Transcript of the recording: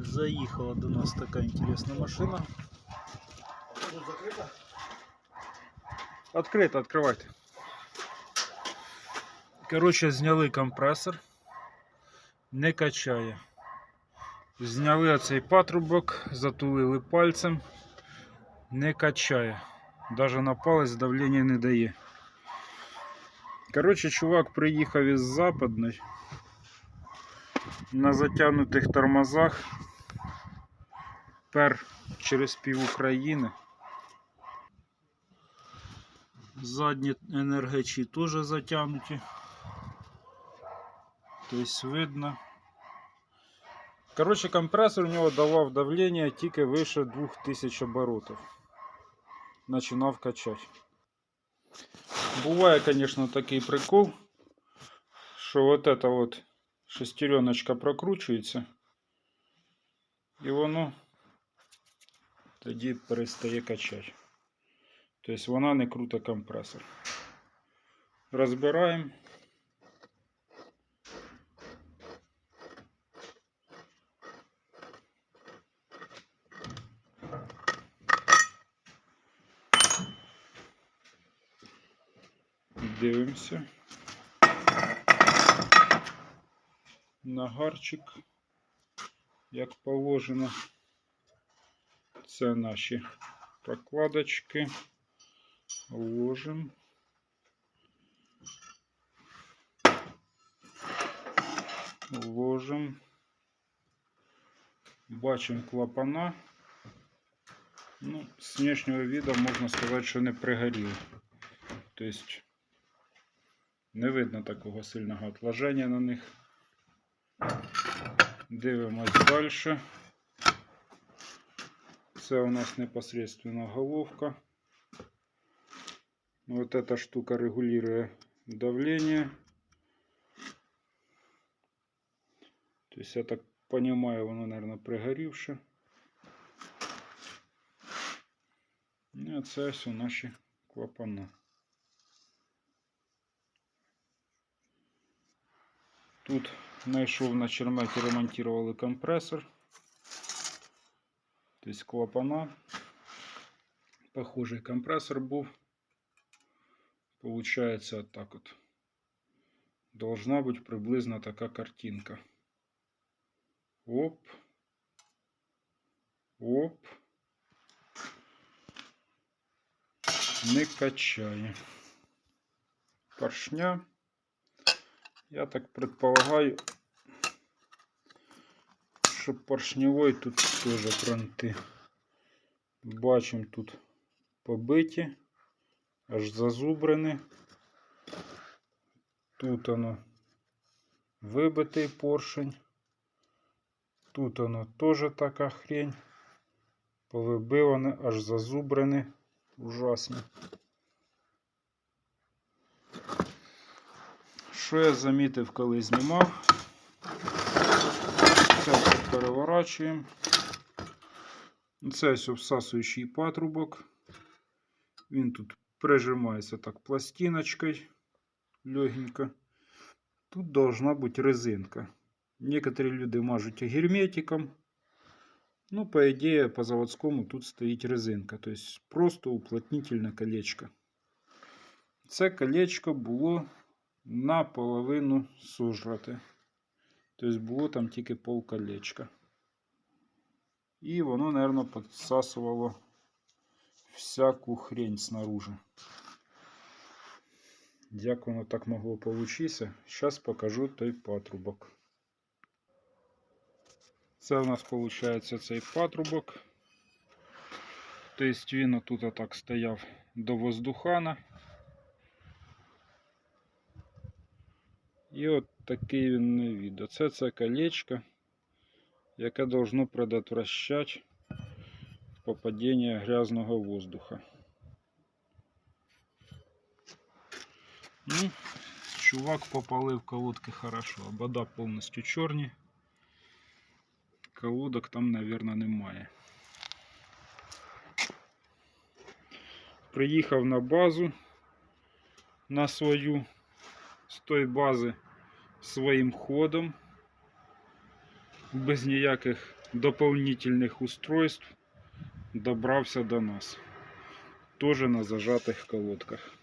Заїхала до нас така інтересна машина. Тут закрито? Открито, відкривайте. Коротше, зняли компресор. Не качає. Зняли оцей патрубок, затулили пальцем. Не качає. Даже на палець давлення не дає. Коротше, чувак приїхав із западної на затягнутих тормозах. Пер через пів України. Задні енергечі теж затягнуті. Тобто видно. Коротше, компресор у нього давав давлення тільки вище 2000 оборотів. Починав качати. Буває, звісно, такий прикол, що вот эта вот шестереночка прокручується, і воно тоді перестає качати. Тобто вона не крута компресор. Розбираємо. Дивимося. Нагарчик, як положено. Це наші прокладочки. Ложим. Ложим. Бачимо клапана. Ну, з внешнього виду можна сказати, що не пригоріли. Тобто не видно такого сильного отложення на них. Дивимось далі. Це у нас непосредственно головка. Вот эта штука регулирует давление. То есть я так понимаю, воно, наверное, пригорівше. Ну, а це все наші клапана. Тут знайшов на черметі, ремонтували компресор. Тобто клапана. Похожий компресор був. Получается вот так вот. Должна быть приблизно такая картинка. Оп. Оп. Не качає. Поршня. Я так предполагаю, що поршневой тут теж кранти. Бачимо тут побиті аж зазубрений. Тут воно вибитий поршень. Тут воно теж така хрень. Повибиване, аж зазубрене. Ужасно. Що я замітив, коли знімав? Переворачуємо. Це ось всасуючий патрубок. Він тут прижимається так пластиночкой легенько. Тут должна быть резинка. Некоторые люди мажут герметиком. Ну, по идее, по заводскому тут стоит резинка. То есть просто уплотнительне колечко. Це колечко було наполовину сужрате. Тобто було там тільки пол колечка. І воно, мабуть, підсасувало всяку хрень снаружи. Як воно так могло получитися, зараз покажу той патрубок. Це у нас виходить цей патрубок. Тобто він отут отак стояв до воздухана. І от такий він на від. Оце це колечко, яке должно предотвращати попадение грязного воздуха. Ну, чувак попалив колодки хорошо. Обода повністю чорні. Колодок там, наверное, немає. Приїхав на базу на свою з тої бази своїм ходом, без ніяких дополнительных устройств добрався до нас. Тоже на зажатих колодках.